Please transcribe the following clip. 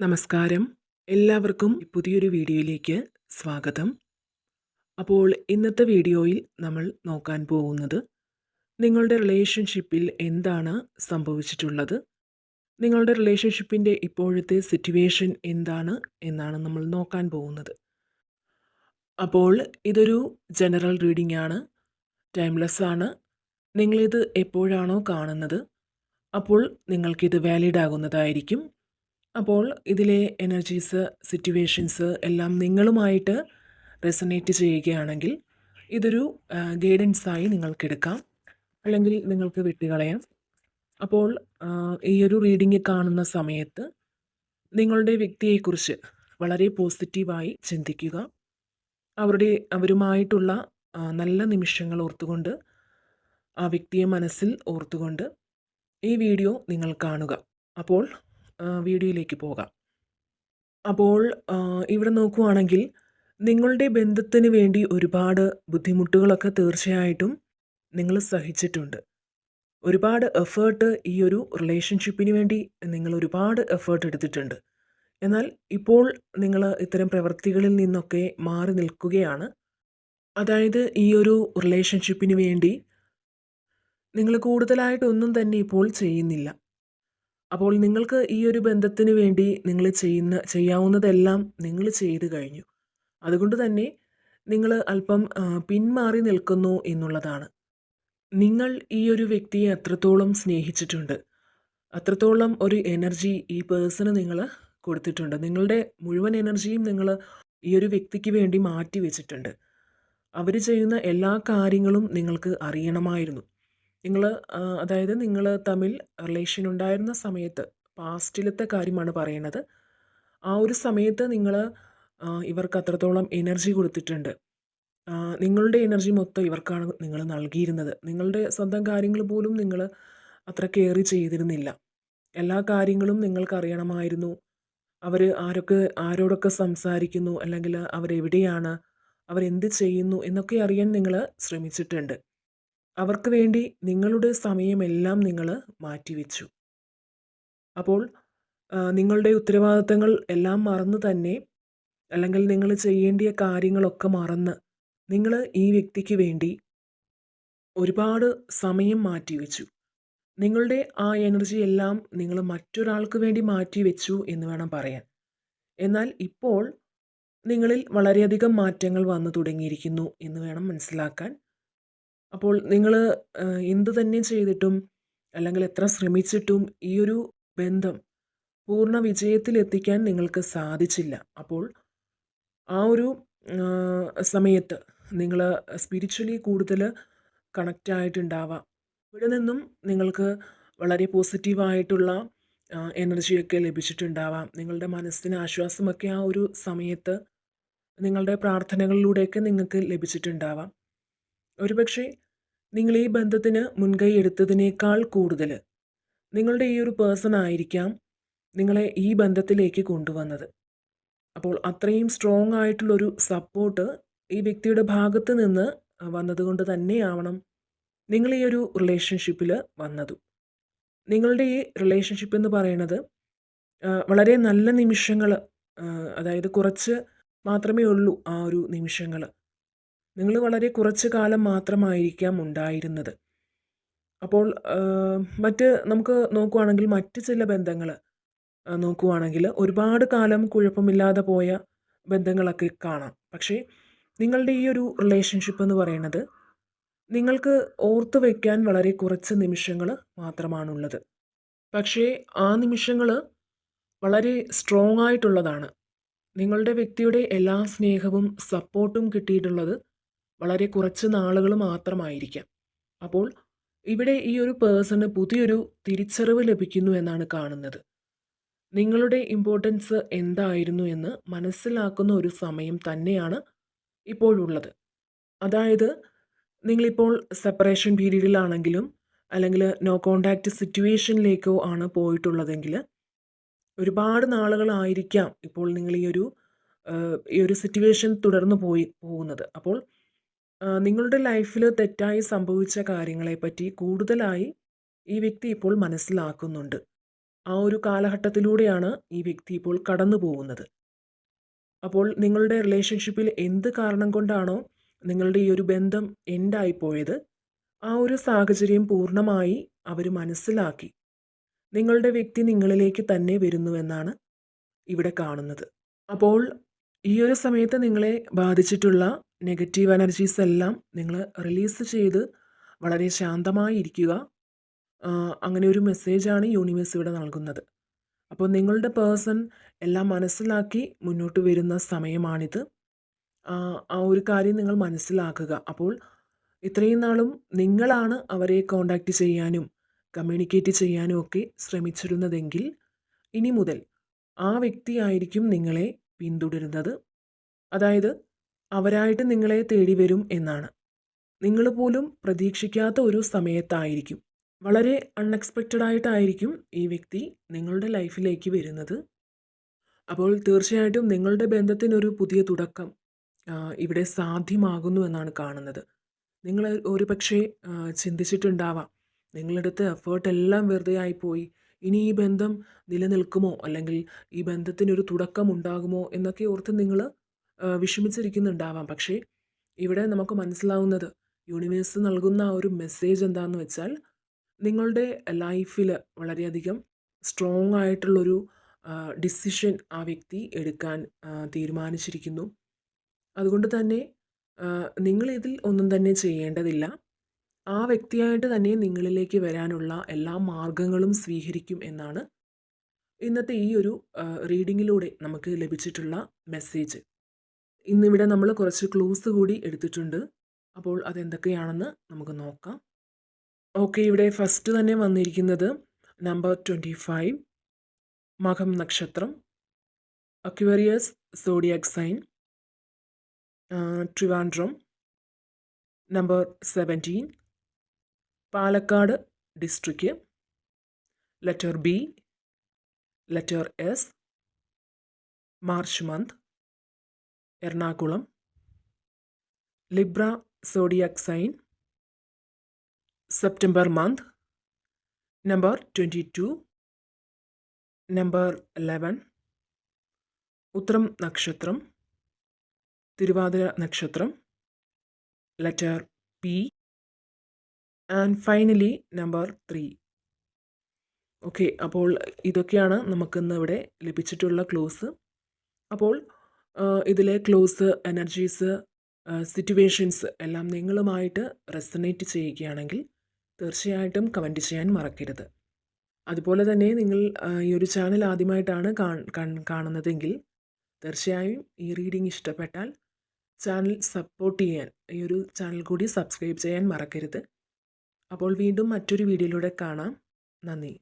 നമസ്കാരം. എല്ലാവർക്കും പുതിയൊരു വീഡിയോയിലേക്ക് സ്വാഗതം. അപ്പോൾ ഇന്നത്തെ വീഡിയോയിൽ നമ്മൾ നോക്കാൻ പോകുന്നത് നിങ്ങളുടെ റിലേഷൻഷിപ്പിൽ എന്താണ് സംഭവിച്ചിട്ടുള്ളത്? നിങ്ങളുടെ റിലേഷൻഷിപ്പിന്റെ ഇപ്പോഴത്തെ സിറ്റുവേഷൻ എന്താണ് എന്നാണ് നമ്മൾ നോക്കാൻ പോകുന്നത്. അപ്പോൾ ഇതൊരു ജനറൽ റീഡിംഗ് ആണ്. ടൈംലെസ് ആണ്. നിങ്ങളിത് എപ്പോഴാണോ കാണുന്നത്? അപ്പോൾ നിങ്ങൾക്കിത് വാലിഡ് ആകുന്നതായിരിക്കും. അപ്പോൾ ഇതിലെ എനർജീസ് സിറ്റുവേഷൻസ് എല്ലാം നിങ്ങളുമായിട്ട് റെസനേറ്റ് ചെയ്യുകയാണെങ്കിൽ ഇതൊരു ഗൈഡൻസായി നിങ്ങൾക്കെടുക്കാം. അല്ലെങ്കിൽ നിങ്ങൾക്ക് വിട്ടുകളയാം. അപ്പോൾ ഈ ഒരു റീഡിംഗ് കാണുന്ന സമയത്ത് നിങ്ങളുടെ വ്യക്തിയെക്കുറിച്ച് വളരെ പോസിറ്റീവായി ചിന്തിക്കുക. അവരുടെ അവരുമായിട്ടുള്ള നല്ല നിമിഷങ്ങൾ ഓർത്തുകൊണ്ട് ആ വ്യക്തിയെ മനസ്സിൽ ഓർത്തുകൊണ്ട് ഈ വീഡിയോ നിങ്ങൾ കാണുക. അപ്പോൾ വീഡിയോയിലേക്ക് പോകാം. അപ്പോൾ ഇവിടെ നോക്കുവാണെങ്കിൽ നിങ്ങളുടെ ബന്ധത്തിന് വേണ്ടി ഒരുപാട് ബുദ്ധിമുട്ടുകളൊക്കെ തീർച്ചയായിട്ടും നിങ്ങൾ സഹിച്ചിട്ടുണ്ട്. ഒരുപാട് എഫേർട്ട് ഈ ഒരു റിലേഷൻഷിപ്പിന് വേണ്ടി നിങ്ങൾ ഒരുപാട് എഫേർട്ട് എടുത്തിട്ടുണ്ട്. എന്നാൽ ഇപ്പോൾ നിങ്ങൾ ഇത്തരം പ്രവൃത്തികളിൽ നിന്നൊക്കെ മാറി നിൽക്കുകയാണ്. അതായത് ഈ ഒരു റിലേഷൻഷിപ്പിന് വേണ്ടി നിങ്ങൾ കൂടുതലായിട്ടൊന്നും തന്നെ ഇപ്പോൾ ചെയ്യുന്നില്ല. അപ്പോൾ നിങ്ങൾക്ക് ഈ ഒരു ബന്ധത്തിന് വേണ്ടി നിങ്ങൾ ചെയ്യുന്ന ചെയ്യാവുന്നതെല്ലാം നിങ്ങൾ ചെയ്തു കഴിഞ്ഞു. അതുകൊണ്ട് തന്നെ നിങ്ങൾ അല്പം പിന്മാറി നിൽക്കുന്നു എന്നുള്ളതാണ്. നിങ്ങൾ ഈ ഒരു വ്യക്തിയെ അത്രത്തോളം സ്നേഹിച്ചിട്ടുണ്ട്. അത്രത്തോളം ഒരു എനർജി ഈ പേഴ്സണ് നിങ്ങൾ കൊടുത്തിട്ടുണ്ട്. നിങ്ങളുടെ മുഴുവൻ എനർജിയും നിങ്ങൾ ഈ ഒരു വ്യക്തിക്ക് വേണ്ടി മാറ്റി വെച്ചിട്ടുണ്ട്. അവർ ചെയ്യുന്ന എല്ലാ കാര്യങ്ങളും നിങ്ങൾക്ക് അറിയണമായിരുന്നു. നിങ്ങൾ അതായത് നിങ്ങൾ തമ്മിൽ റിലേഷൻ ഉണ്ടായിരുന്ന സമയത്ത് പാസ്റ്റിലത്തെ കാര്യമാണ് പറയണത് ആ ഒരു സമയത്ത് നിങ്ങൾ ഇവർക്ക് അത്രത്തോളം എനർജി കൊടുത്തിട്ടുണ്ട്. നിങ്ങളുടെ എനർജി മൊത്തം ഇവർക്കാണ് നിങ്ങൾ നൽകിയിരുന്നത്. നിങ്ങളുടെ സ്വന്തം കാര്യങ്ങൾ പോലും നിങ്ങൾ അത്ര കെയർ ചെയ്തിരുന്നില്ല. എല്ലാ കാര്യങ്ങളും നിങ്ങൾക്കറിയണമായിരുന്നു അവർ ആരൊക്കെ ആരോടൊക്കെ സംസാരിക്കുന്നു അല്ലെങ്കിൽ അവരെവിടെയാണ് അവരെന്ത് ചെയ്യുന്നു എന്നൊക്കെ അറിയാൻ നിങ്ങൾ ശ്രമിച്ചിട്ടുണ്ട്. അവർക്ക് വേണ്ടി നിങ്ങളുടെ സമയമെല്ലാം നിങ്ങൾ മാറ്റിവെച്ചു. അപ്പോൾ നിങ്ങളുടെ ഉത്തരവാദിത്തങ്ങൾ എല്ലാം മറന്ന് തന്നെ അല്ലെങ്കിൽ നിങ്ങൾ ചെയ്യേണ്ടിയ കാര്യങ്ങളൊക്കെ മറന്ന് നിങ്ങൾ ഈ വ്യക്തിക്ക് വേണ്ടി ഒരുപാട് സമയം മാറ്റിവെച്ചു. നിങ്ങളുടെ ആ എനർജി എല്ലാം നിങ്ങൾ മറ്റൊരാൾക്ക് വേണ്ടി മാറ്റിവെച്ചു എന്ന് വേണം പറയാൻ. എന്നാൽ ഇപ്പോൾ നിങ്ങളിൽ വളരെയധികം മാറ്റങ്ങൾ വന്നു തുടങ്ങിയിരിക്കുന്നു എന്ന് വേണം മനസ്സിലാക്കാൻ. അപ്പോൾ നിങ്ങൾ എന്ത് തന്നെ ചെയ്തിട്ടും അല്ലെങ്കിൽ എത്ര ശ്രമിച്ചിട്ടും ഈ ഒരു ബന്ധം പൂർണ വിജയത്തിലെത്തിക്കാൻ നിങ്ങൾക്ക് സാധിച്ചില്ല. അപ്പോൾ ആ ഒരു സമയത്ത് നിങ്ങൾ സ്പിരിച്വലി കൂടുതൽ കണക്റ്റ് ആയിട്ടുണ്ടാവാം. ഇവിടെ നിന്നും നിങ്ങൾക്ക് വളരെ പോസിറ്റീവായിട്ടുള്ള എനർജിയൊക്കെ ലഭിച്ചിട്ടുണ്ടാവാം. നിങ്ങളുടെ മനസ്സിന് ആശ്വാസമൊക്കെ ആ ഒരു സമയത്ത് നിങ്ങളുടെ പ്രാർത്ഥനകളിലൂടെയൊക്കെ നിങ്ങൾക്ക് ലഭിച്ചിട്ടുണ്ടാവാം. ഒരുപക്ഷെ നിങ്ങൾ ഈ ബന്ധത്തിന് മുൻകൈ എടുത്തതിനേക്കാൾ കൂടുതൽ നിങ്ങളുടെ ഈ ഒരു പേഴ്സൺ ആയിരിക്കാം നിങ്ങളെ ഈ ബന്ധത്തിലേക്ക് കൊണ്ടുവന്നത്. അപ്പോൾ അത്രയും സ്ട്രോങ് ആയിട്ടുള്ളൊരു സപ്പോർട്ട് ഈ വ്യക്തിയുടെ ഭാഗത്ത് നിന്ന് വന്നതുകൊണ്ട് തന്നെയാവണം നിങ്ങൾ ഈ ഒരു റിലേഷൻഷിപ്പിൽ വന്നതും. നിങ്ങളുടെ ഈ റിലേഷൻഷിപ്പ് എന്ന് പറയുന്നത് വളരെ നല്ല നിമിഷങ്ങൾ അതായത് കുറച്ച് മാത്രമേ ഉള്ളൂ ആ ഒരു നിമിഷങ്ങൾ നിങ്ങൾ വളരെ കുറച്ച് കാലം മാത്രമായിരിക്കാം ഉണ്ടായിരുന്നത്. അപ്പോൾ മറ്റ് നമുക്ക് നോക്കുവാണെങ്കിൽ മറ്റ് ചില ബന്ധങ്ങൾ നോക്കുവാണെങ്കിൽ ഒരുപാട് കാലം കുഴപ്പമില്ലാതെ പോയ ബന്ധങ്ങളൊക്കെ കാണാം. പക്ഷേ നിങ്ങളുടെ ഈ ഒരു റിലേഷൻഷിപ്പ് എന്ന് പറയുന്നത് നിങ്ങൾക്ക് ഓർത്തു വയ്ക്കാൻ വളരെ കുറച്ച് നിമിഷങ്ങൾ മാത്രമാണുള്ളത്. പക്ഷേ ആ നിമിഷങ്ങൾ വളരെ സ്ട്രോങ് ആയിട്ടുള്ളതാണ്. നിങ്ങളുടെ വ്യക്തിയുടെ എല്ലാ സ്നേഹവും സപ്പോർട്ടും കിട്ടിയിട്ടുള്ളത് വളരെ കുറച്ച് നാളുകൾ മാത്രമായിരിക്കാം. അപ്പോൾ ഇവിടെ ഈ ഒരു പേഴ്സണ് പുതിയൊരു തിരിച്ചറിവ് ലഭിക്കുന്നു എന്നാണ് കാണുന്നത്. നിങ്ങളുടെ ഇമ്പോർട്ടൻസ് എന്തായിരുന്നു എന്ന് മനസ്സിലാക്കുന്ന ഒരു സമയം തന്നെയാണ് ഇപ്പോഴുള്ളത്. അതായത് നിങ്ങളിപ്പോൾ സെപ്പറേഷൻ പീരീഡിലാണെങ്കിലും അല്ലെങ്കിൽ നോ കോണ്ടാക്റ്റ് സിറ്റുവേഷനിലേക്കോ ആണ് പോയിട്ടുള്ളതെങ്കിൽ ഒരുപാട് നാളുകളായിരിക്കാം ഇപ്പോൾ നിങ്ങൾ ഈ ഒരു ഈ ഒരു സിറ്റുവേഷൻ തുടർന്ന് പോയി പോകുന്നത്. അപ്പോൾ നിങ്ങളുടെ ലൈഫിൽ തെറ്റായി സംഭവിച്ച കാര്യങ്ങളെപ്പറ്റി കൂടുതലായി ഈ വ്യക്തി ഇപ്പോൾ മനസ്സിലാക്കുന്നുണ്ട്. ആ ഒരു കാലഘട്ടത്തിലൂടെയാണ് ഈ വ്യക്തി ഇപ്പോൾ കടന്നു പോകുന്നത്. അപ്പോൾ നിങ്ങളുടെ റിലേഷൻഷിപ്പിൽ എന്ത് കാരണം കൊണ്ടാണോ നിങ്ങളുടെ ഈ ഒരു ബന്ധം എൻഡായിപ്പോയത് ആ ഒരു സാഹചര്യം പൂർണമായി അവർ മനസ്സിലാക്കി. നിങ്ങളുടെ വ്യക്തി നിങ്ങളിലേക്ക് തന്നെ വരുന്നുവെന്നാണ് ഇവിടെ കാണുന്നത്. അപ്പോൾ ഈ ഒരു സമയത്ത് നിങ്ങളെ ബാധിച്ചിട്ടുള്ള നെഗറ്റീവ് എനർജീസ് എല്ലാം നിങ്ങൾ റിലീസ് ചെയ്ത് വളരെ ശാന്തമായി ഇരിക്കുക അങ്ങനെ ഒരു മെസ്സേജാണ് യൂണിവേഴ്സ് ഇവിടെ നൽകുന്നത്. അപ്പോൾ നിങ്ങളുടെ പേഴ്സൺ എല്ലാം മനസ്സിലാക്കി മുന്നോട്ട് വരുന്ന സമയമാണിത്. ആ ഒരു കാര്യം നിങ്ങൾ മനസ്സിലാക്കുക. അപ്പോൾ ഇത്രയും നാളും നിങ്ങളാണ് അവരെ കോണ്ടാക്റ്റ് ചെയ്യാനും കമ്മ്യൂണിക്കേറ്റ് ചെയ്യാനും ഒക്കെ ശ്രമിച്ചിരുന്നതെങ്കിൽ ഇനി മുതൽ ആ വ്യക്തിയായിരിക്കും നിങ്ങളെ പിന്തുടരുന്നത്. അതായത് അവരായിട്ട് നിങ്ങളെ തേടി വരും എന്നാണ്. നിങ്ങൾ പോലും പ്രതീക്ഷിക്കാത്ത ഒരു സമയത്തായിരിക്കും. വളരെ അൺഎക്സ്പെക്റ്റഡ് ആയിട്ടായിരിക്കും ഈ വ്യക്തി നിങ്ങളുടെ ലൈഫിലേക്ക് വരുന്നത്. അപ്പോൾ തീർച്ചയായിട്ടും നിങ്ങളുടെ ബന്ധത്തിനൊരു പുതിയ തുടക്കം ഇവിടെ സാധ്യമാകുന്നു എന്നാണ് കാണുന്നത്. നിങ്ങൾ ഒരു പക്ഷേ ചിന്തിച്ചിട്ടുണ്ടാവാം. നിങ്ങളെടുത്ത് എഫേർട്ട് എല്ലാം വെറുതെ ആയിപ്പോയി. ഇനി ഈ ബന്ധം നിലനിൽക്കുമോ? അല്ലെങ്കിൽ ഈ ബന്ധത്തിനൊരു തുടക്കം ഉണ്ടാകുമോ? എന്നൊക്കെ ഓർത്ത് നിങ്ങൾ വിഷമിച്ചിരിക്കുന്നുണ്ടാവാം. പക്ഷേ ഇവിടെ നമുക്ക് മനസ്സിലാവുന്നത് യൂണിവേഴ്സ് നൽകുന്ന ആ ഒരു മെസ്സേജ് എന്താണെന്ന് വെച്ചാൽ നിങ്ങളുടെ ലൈഫിൽ വളരെയധികം സ്ട്രോങ് ആയിട്ടുള്ളൊരു ഡിസിഷൻ ആ വ്യക്തി എടുക്കാൻ തീരുമാനിച്ചിരിക്കുന്നു. അതുകൊണ്ട് തന്നെ നിങ്ങളിതിൽ ഒന്നും തന്നെ ചെയ്യേണ്ടതില്ല. ആ വ്യക്തിയായിട്ട് തന്നെ നിങ്ങളിലേക്ക് വരാനുള്ള എല്ലാ മാർഗങ്ങളും സ്വീകരിക്കും എന്നാണ് ഇന്നത്തെ ഈ ഒരു റീഡിങ്ങിലൂടെ നമുക്ക് ലഭിച്ചിട്ടുള്ള മെസ്സേജ്. ഇന്നിവിടെ നമ്മൾ കുറച്ച് ക്ലൂസ് കൂടി എടുത്തിട്ടുണ്ട്. അപ്പോൾ അതെന്തൊക്കെയാണെന്ന് നമുക്ക് നോക്കാം. ഓക്കെ ഇവിടെ ഫസ്റ്റ് തന്നെ വന്നിരിക്കുന്നത് നമ്പർ ട്വന്റി ഫൈവ് മകം നക്ഷത്രം Aquarius zodiac sign Trivandrum number seventeen Palakkad district letter B letter S March month Ernakulam Libra zodiac sign September month number twenty two number eleven ഉത്രം നക്ഷത്രം തിരുവാതിര നക്ഷത്രം letter P and finally number three okay അപ്പോൾ ഇതൊക്കെയാണ് നമുക്കിന്ന് ഇവിടെ ലഭിച്ചിട്ടുള്ള close അപ്പോൾ ഇതിലെ ക്ലോസ് എനർജീസ് സിറ്റുവേഷൻസ് എല്ലാം നിങ്ങളുമായിട്ട് റെസനേറ്റ് ചെയ്യുകയാണെങ്കിൽ തീർച്ചയായിട്ടും കമന്റ് ചെയ്യാൻ മറക്കരുത്. അതുപോലെ തന്നെ നിങ്ങൾ ഈ ഒരു ചാനൽ ആദ്യമായിട്ടാണ് കാണുന്നതെങ്കിൽ തീർച്ചയായും ഈ റീഡിംഗ് ഇഷ്ടപ്പെട്ടാൽ ചാനൽ സപ്പോർട്ട് ചെയ്യാൻ ഈ ഒരു ചാനൽ കൂടി സബ്സ്ക്രൈബ് ചെയ്യാൻ മറക്കരുത്. അപ്പോൾ വീണ്ടും മറ്റൊരു വീഡിയോയിലൂടെ കാണാം. നന്ദി.